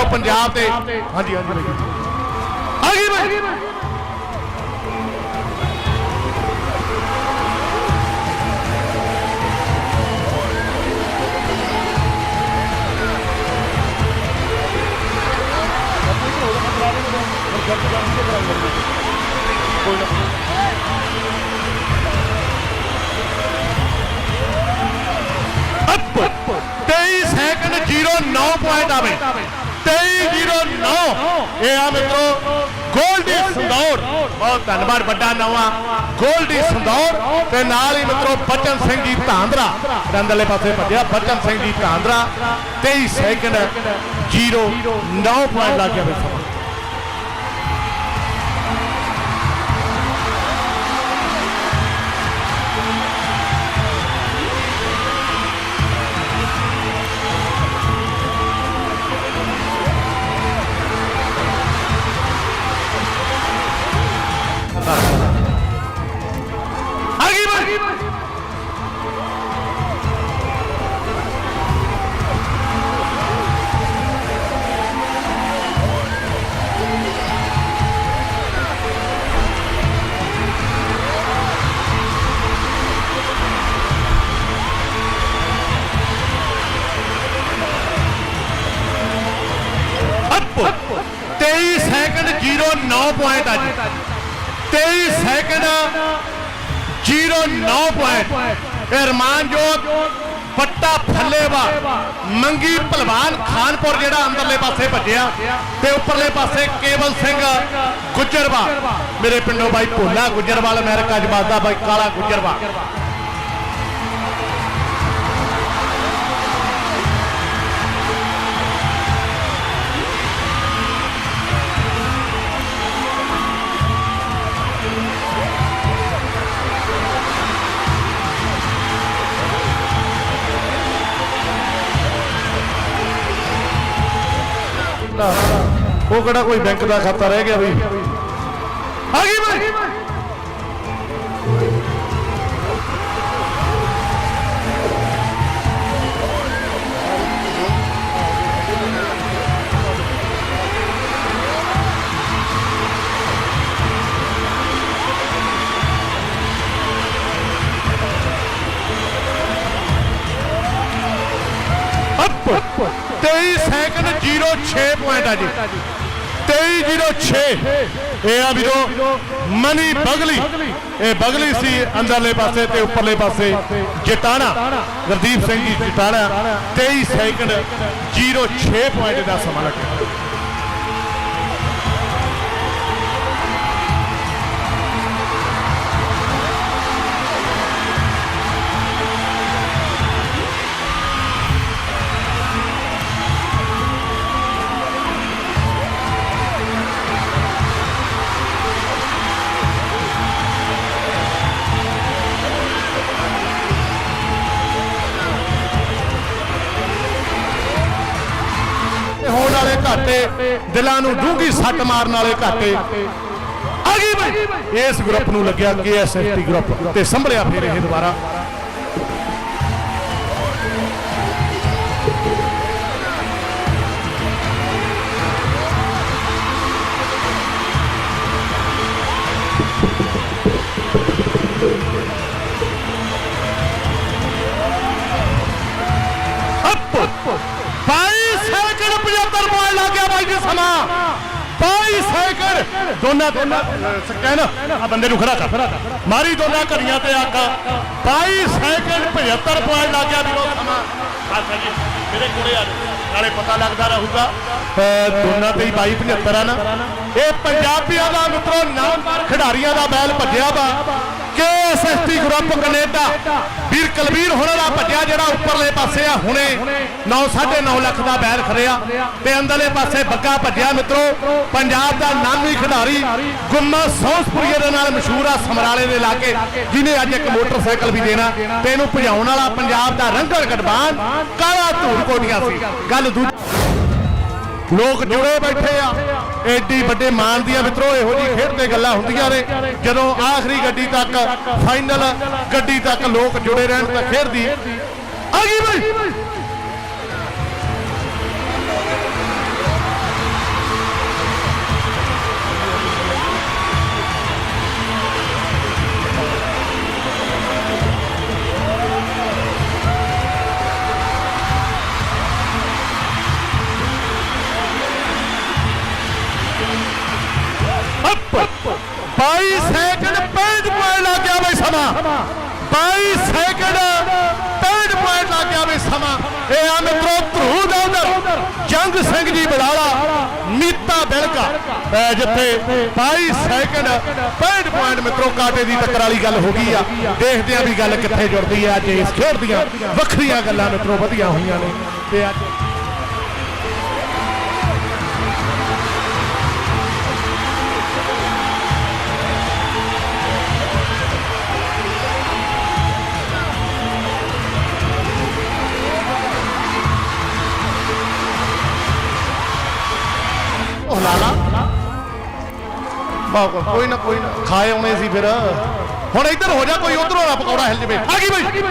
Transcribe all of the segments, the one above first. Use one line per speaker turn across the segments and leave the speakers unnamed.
ਮਿੱਤਰੋ ਪੰਜਾਬ ਦੇ। ਹਾਂਜੀ ਹਾਂਜੀ ਬਾਈ ਜੀ। ਆ ਗਈ ਬਾਈ। ਅੱਪ। 23 ਸੈਕਿੰਡ 09 ਪੁਆਇੰਟ ਆਵੇ। 2309 ਇਹ ਆ ਮਿੱਤਰੋ, ਗੋਲਡੀ ਸੰਦੌਰ। ਬਹੁਤ ਧੰਨਵਾਦ ਵੱਡਾ ਨਵਾਂ। ਗੋਲਡੀ ਸੰਦੌਰ ਤੇ ਨਾਲ ਹੀ ਮਿੱਤਰੋ ਬਚਨ ਸਿੰਘ ਜੀ ਧਾਂਦਰਾ। ਰੰਦਲੇ ਪਾਸੇ ਭੱਜਿਆ, ਬਚਨ ਸਿੰਘ ਜੀ ਧਾਂਦਰਾ। 23 ਸੈਕਿੰਡ 09 ਪੁਆਇੰਟ ਲੱਗ ਗਿਆ ਆਵੇ 09 ਪੁਆਇੰਟ ਆ 23 ਸੈਕਿੰਡ 09 ਪੁਆਇੰਟ ਇਹ ਰਮਾਨਜੋਤ ਪੱਟਾ ਫੱਲੇਵਾ ਮੰਗੀ ਭਲਵਾਨ ਖਾਨਪੁਰ ਜਿਹੜਾ ਅੰਦਰਲੇ ਪਾਸੇ ਭੱਜਿਆ ਤੇ ਉੱਪਰਲੇ ਪਾਸੇ ਕੇਵਲ ਸਿੰਘ ਗੁੱਜਰਵਾ ਮੇਰੇ ਪਿੰਡੋਂ ਬਾਈ ਭੋਲਾ ਗੁੱਜਰਵਾਲ, ਅਮਰੀਕਾ ਚ ਵੱਸਦਾ ਬਾਈ ਕਾਲਾ ਗੁੱਜਰਵਾ ਉਹ ਕਿਹੜਾ ਕੋਈ ਬੈਂਕ ਦਾ ਖਾਤਾ ਰਹਿ ਗਿਆ ਬਈ? ਆ ਗਈ ਬਈ। ਅੱਪ। 23 ਸੈਕਿੰਡ 06 ਪੁਆਇੰਟ ਆ ਜੀ। 2306 ਇਹ ਆ ਵੀਰੋ ਮਨੀ ਬਗਲੀ। ਇਹ ਬਗਲੀ ਸੀ ਅੰਦਰਲੇ ਪਾਸੇ ਤੇ ਉੱਪਰਲੇ ਪਾਸੇ। ਜਟਾਣਾ। ਗੁਰਦੀਪ ਸਿੰਘ ਜੀ ਜਟਾਣਾ। 23 ਸੈਕਿੰਡ 06 ਪੁਆਇੰਟ ਦਾ ਸਮਾਂ ਲੱਗਿਆ। ਘਾਟੇ, ਦਿਲਾਂ ਨੂੰ ਡੂੰਗੀ ਸੱਟ ਮਾਰਨ ਵਾਲੇ ਘਾਟੇ। ਆ ਗਈ ਬਈ। ਇਸ ਗਰੁੱਪ ਨੂੰ ਲੱਗਿਆ ਕੇਐਸਐਫਟੀ ਗਰੁੱਪ ਤੇ ਸੰਭਲਿਆ ਫਿਰ ਇਹ ਦੁਬਾਰਾ। ਅੱਪ। 22 ਸੈਕਿੰਡ 75 ਪੁਆਇੰਟ ਲੱਗ ਗਿਆ ਬਾਈ ਜੀ ਸਮਾਂ। 22 ਸੈਕਿੰਡ ਦੋਨਾਂ ਦੋਨਾਂ ਸਕੈਨ। ਆ ਬੰਦੇ ਨੂੰ ਖੜਾ ਕਰ ਮਾਰੀ ਦੋਨਾਂ ਘੜੀਆਂ ਤੇ ਅੱਖ 22 ਸੈਕਿੰਡ 75 ਪੁਆਇੰਟ ਲੱਗ ਗਿਆ ਵੀਰੋ। ਸਮਾਂ ਆ ਜੀ। ਮੇਰੇ ਕੋਲੇ ਆ ਨਾਲੇ ਪਤਾ ਲੱਗਦਾ ਰਹੂਗਾ। ਦੋਨਾਂ ਤੇ ਹੀ 22 75 ਆ ਨਾ। ਇਹ ਪੰਜਾਬੀਆਂ ਦਾ ਮਿੱਤਰੋ ਨਾਮਵਰ ਖਿਡਾਰੀਆਂ ਦਾ ਬੈਲ ਭੱਜਿਆ ਵਾ। KSST group Canada. ਵੀਰ ਕਲਵੀਰ ਹੋਣਾ ਦਾ ਭੱਜਿਆ ਜਿਹੜਾ ਉੱਪਰਲੇ ਪਾਸੇ ਆ, ਹੁਣੇ 9 9.5 ਲੱਖ ਦਾ ਬੈਲ ਖੜਿਆ। ਤੇ ਅੰਦਰਲੇ ਪਾਸੇ ਬੱਗਾ ਭੱਜਿਆ ਮਿੱਤਰੋ, ਪੰਜਾਬ ਦਾ ਨਾਮੀ ਖਿਡਾਰੀ ਗੁੰਮਾ ਸੌਂਸਪੁਰੀਏ ਦੇ ਨਾਲ ਮਸ਼ਹੂਰ ਆ ਸਮਰਾਲੇ ਦੇ ਇਲਾਕੇ ਜਿਹਨੇ ਅੱਜ ਇੱਕ ਮੋਟਰਸਾਈਕਲ ਵੀ ਦੇਣਾ। ਤੇ ਇਹਨੂੰ ਭਜਾਉਣ ਵਾਲਾ ਪੰਜਾਬ ਦਾ ਰੰਗੜ ਗੜਬਾਨ ਕਾਲਾ ਧੂੜ ਕੋਟੀਆਂ ਸੀ। ਗੱਲ ਦੂਜੀ ਲੋਕ ਜੁੜੇ ਬੈਠੇ ਆ। ਐਡੀ ਵੱਡੇ ਮਾਣ ਦੀਆਂ ਮਿੱਤਰੋ, ਇਹੋ ਜੀ ਖੇਡ ਤੇ ਗੱਲਾਂ ਹੁੰਦੀਆਂ ਨੇ। ਜਦੋਂ ਆਖਰੀ ਗੱਡੀ ਤੱਕ ਫਾਈਨਲ ਗੱਡੀ ਤੱਕ ਲੋਕ ਜੁੜੇ ਰਹਿਣ ਤਾਂ ਖੇਡਦੀ। ਆ ਗਈ ਬਈ। 22 ਸੈਕਿੰਡ 63 ਪੁਆਇੰਟ ਲੱਗ ਗਿਆ ਵੇ ਸਮਾਂ। ਇਹ ਆ ਮਿੱਤਰੋ ਧਰੂ ਦਾ ਉਧਰ ਜੰਗ ਸਿੰਘ ਜੀ ਬਡਾਲਾ ਨੀਤਾ ਬਿਲਕਾ। ਜਿੱਥੇ 22 ਸੈਕਿੰਡ 65 ਪੁਆਇੰਟ ਮਿੱਤਰੋ ਕਾਟੇ ਦੀ ਟੱਕਰ ਵਾਲੀ ਗੱਲ ਹੋ ਗਈ ਆ। ਦੇਖਦੇ ਆ ਵੀ ਗੱਲ ਕਿੱਥੇ ਜੁੜਦੀ ਆ ਅੱਜ ਇਸ ਖੇਡ ਦੀਆਂ ਵੱਖਰੀਆਂ ਗੱਲਾਂ ਮਿੱਤਰੋ, ਵਧੀਆਂ ਹੋਈਆਂ ਨੇ। ਤੇ ਅੱਜ ਬਾ ਕੋਈ ਨਾ ਕੋਈ ਨਾ। ਖਾਏ ਆਉਣੇ ਸੀ ਫਿਰ। ਹੁਣ ਇੱਧਰ ਹੋ ਜਾ, ਕੋਈ ਉਧਰੋਂ ਨਾ ਪਕੌੜਾ ਹਿਲ ਜਵੇ। ਆ ਗਈ ਬਈ।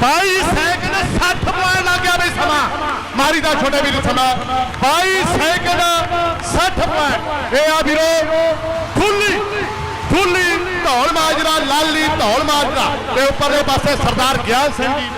ਭਾਈ 22 60 ਪੁਆਇੰਟ ਲੱਗ ਗਿਆ ਬਈ ਸਮਾਂ। ਮਾਰੀ ਦਾ ਛੋਟੇ ਵੀਰ ਸਮਾਂ। 22 ਸੈਕਿੰਡ 60 ਪੁਆਇੰਟ ਇਹ ਆ ਵੀਰੋ, ਫੁੱਲੀ ਫੁੱਲੀ ਧੌਲ ਮਾਜਰਾ, ਲਾਲੀ ਧੌਲ ਮਾਜਰਾ। ਤੇ ਉੱਪਰਲੇ ਪਾਸੇ ਸਰਦਾਰ ਗਿਆਨ ਸਿੰਘ ਜੀ।